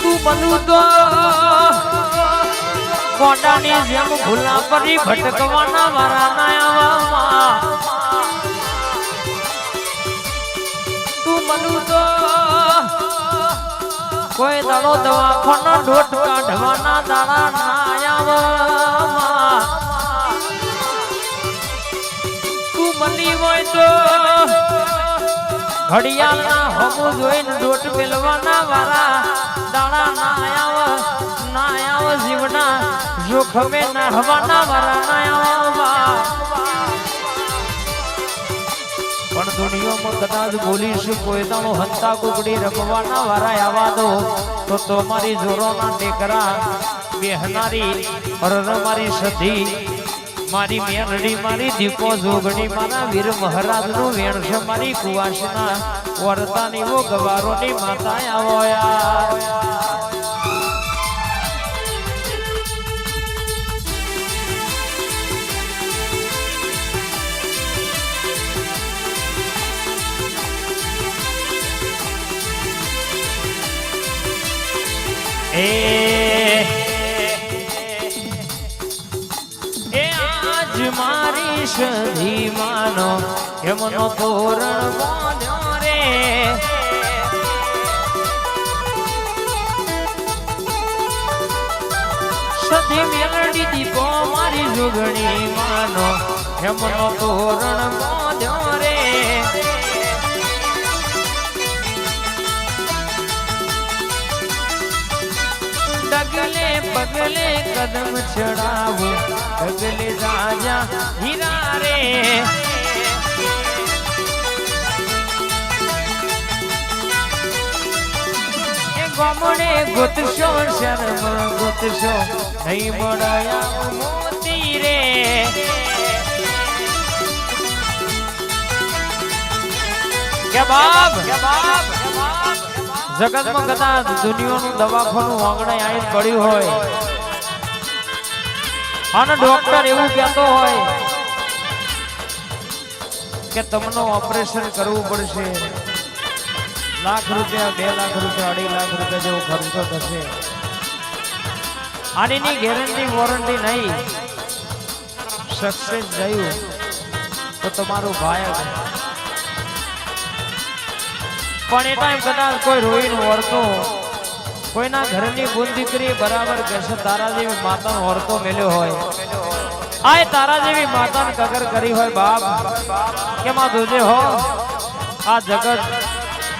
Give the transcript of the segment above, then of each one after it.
તું બનવું તો પરી ભટકવાના મારા કોઈ દાડો દવાખાનો ડોટ કાઢવાના દાડા નાયામાં તું હોય તો ઘડિયાળના હમું જોઈને દોટ મેલવાના વારા. દાડા ના આવ ના આવ જીવના જોખમે ના વાળા ના આવા પણ દુનિયામાં કદાચ બોલીશ, કોઈ તાણો હંતા કુકડી રમવાના વારા આવા દો તો તમારી જોરોના ટેકરા બેહનારી અરર મારી સધી. મારી મેરડી, મારી દીપો જોગણી, મારા વીર મહારાજનું વેણ છે, મારી કુવાસના વર્તાની વો ગવારોની માતા આવો યાર મારી સધી માનો એમનો તોરણ બાંધ્યો રે? સધી મેળડી દીપો મારી જુગણી માનો એમનો તોરણ બાંધ્યો ડગલે પગલે કદમ ચડાવું, પગલે રાજા હીરા રે. એ ગમડે ગોતશો શરમ ગોતશો, નહીં મળ્યા મોતી રે. કે બાપ? કે બાપ? જગતમાં કદાચ દુનિયાનું દવાખાનું આંગણે આવીને પડ્યું હોય. અને ડોક્ટર એવું કહેતો હોય કે તમને ઓપરેશન કરવું પડશે. લાખ રૂપિયા, બે લાખ રૂપિયા, અઢી લાખ રૂપિયા જેવો ખર્ચો થશે. આની ગેરંટી વોરંટી નહીં. સક્સેસ જયું તો તમારું ભાઈ પણ એ ટાઈમ કદાચ કોઈ રોઈને વળતો, કોઈના ઘરની બુન દીકરી બરાબર કહેશે તારા જેવી માતાનો વળતો મેલ્યો હોય. આ તારા જેવી માતાને કગર કરી હોય બાપ. કે માં જોજે હો? આ જગત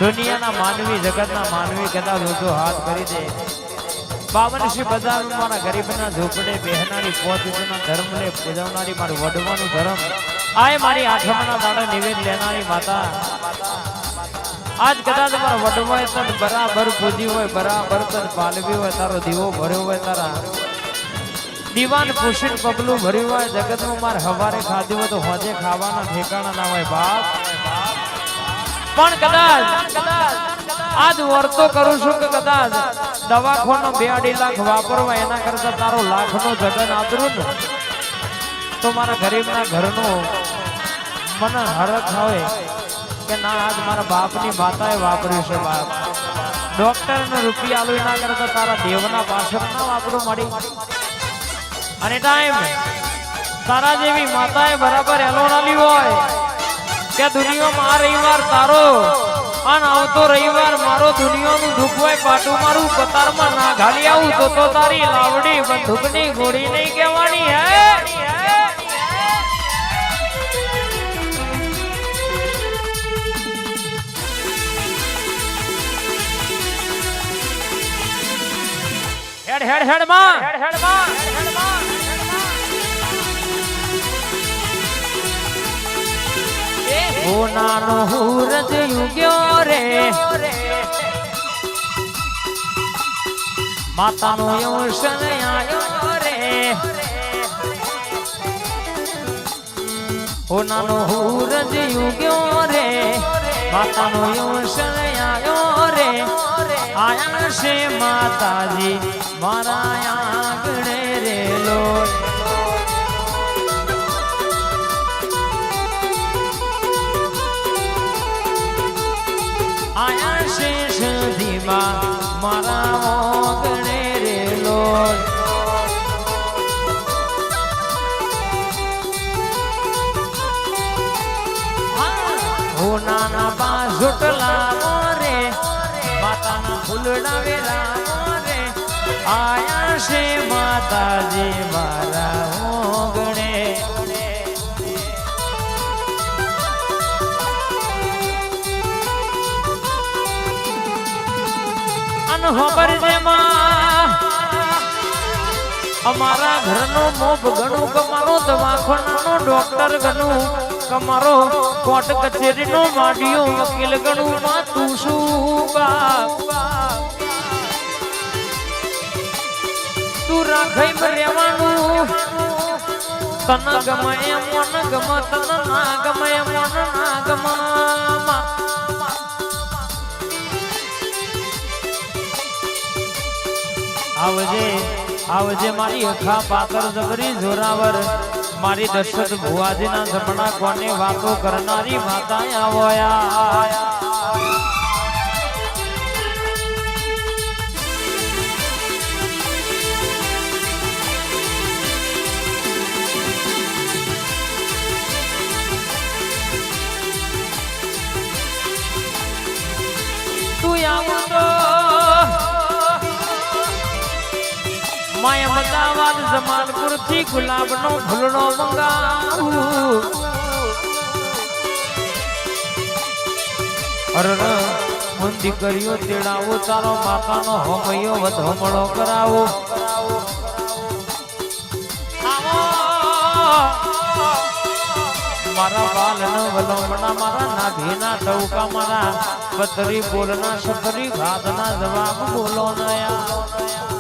દુનિયાના માનવી, જગતના માનવી કદાચ જોજો હાથ કરી દે. બાવનશી બજાર મારા ગરીબના ઝૂંપડે બેહનારી પોતના ધર્મને પૂજવનારી મારું વડવાનું ધર્મ. આય મારી આઠમાના દાડા નિવેદ લેનારી માતા. આજ કદાચ મારા વડવાય તન બરાબર પૂજી હોય, બરાબર તન પાલવી હોય, તારો દીવો ભર્યો હોય, તારા દીવાન પુષિત પગલું ભર્યું હોય, જગતમાં મારે હવારે ખાધું હોય તો હોજે ખાવાના ઠેકાણા ના હોય, બાપ. પણ કદાચ આજ વર્તો કરું છું કે કદાચ દવાખાનો બે અઢી લાખ વાપરવા, એના કરતા તારો લાખનો જગન આદરું ને, તો મારા ગરીબના ઘરનો મને હરખ હોય કે ના આજ મારા બાપની માતાએ વાપર્યું છે બાપ. ડોક્ટર ને રૂપિયા લઈ ના કરતા તારા દેવના પાછળ ના વાપરું મળી. અને ટાઈમ, તારા જેવી માતાએ બરાબર એલોરાલી હોય કે દુનિયામાં આ રવિવાર તારો અને આવતો રવિવાર મારો દુનિયાનું દુઃખ હોય પાટું મારું, કતારમાં ના ઘાલી આવું તો તો તારી લાવડી બંધુકની ગોળી નહીં કહેવાની, હે? હેડ હેડ હેડમાં હેડ હેડમાં હેડમાં સોનાનો હુરજ યુગ્યો રે માતાનો યવશન આયો રે સોનાનો હુરજ યુગ્યો રે માતાનો યવશન આયો રે આયા છે માતાજી. મારા આંગણે રેલો આયા છે સધીમાં મારા ઓગણે રેલો હું નાના પા ઝૂટલા રે માતાના ફૂલડા વેરા રે આયા છે માતાજી મારા ઓગણે. અન ખબર છે માં, અમારા ઘરનો મોભ ઘણું કમારો દવાખાનાનો ડોક્ટર ઘણું કમારો કોર્ટ કચેરીનો માડિયો વકીલ ઘણું માં તું શું બા રાખઈ રહેવાનું. તન ગમે મન ગમ તન ના ગમે મન ના ગમ આવજે આવજે મારી અખા પાતર જબરી જોરાવર. મારી દશરથ ભુવાજીના જમણા કોને વાતો કરનારી માતા આવયા. માય અમદાવાદ જમાલપુરથી ગુલાબ નો ફૂલનો મંગાવું મુંદી કર્યો તેડાવો, તારો માતાનો હોમયો વધમળો કરાવો. મારા બાલ ન વલમણા, મારા નાભીના ટવકા મારા બતરી બોલના સતરી ભાતના જવાબ બોલો નયા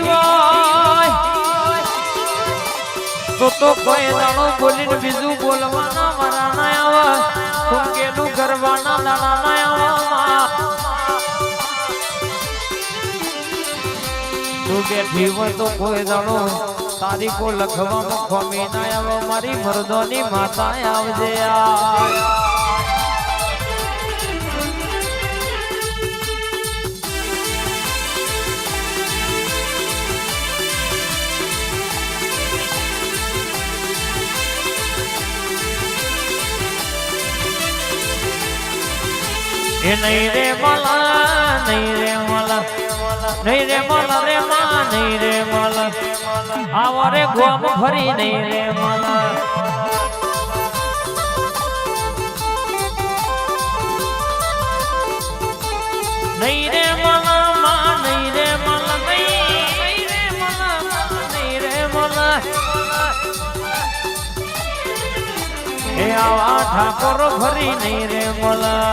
હોય તો તો કોઈ દાણો બોલીને બીજું બોલવાના મારા ના આવે. હોય તો કોઈ દાણો તારીખો લખવામાં ખોમી ના મારી મરદોની માતા આવજે આ. એ નહીં રે મલા, નહીં રે મલા, નહીં રે મલા રે મા, નહીં રે મલા. આવો રે ગોમ ફરી, નહીં રે મલા. નહીં રે મલા એ આવા ઠાકોર ફરી નહીં રે મોલા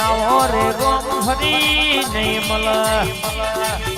આવો રે ગોમ ફરી નહીં મલા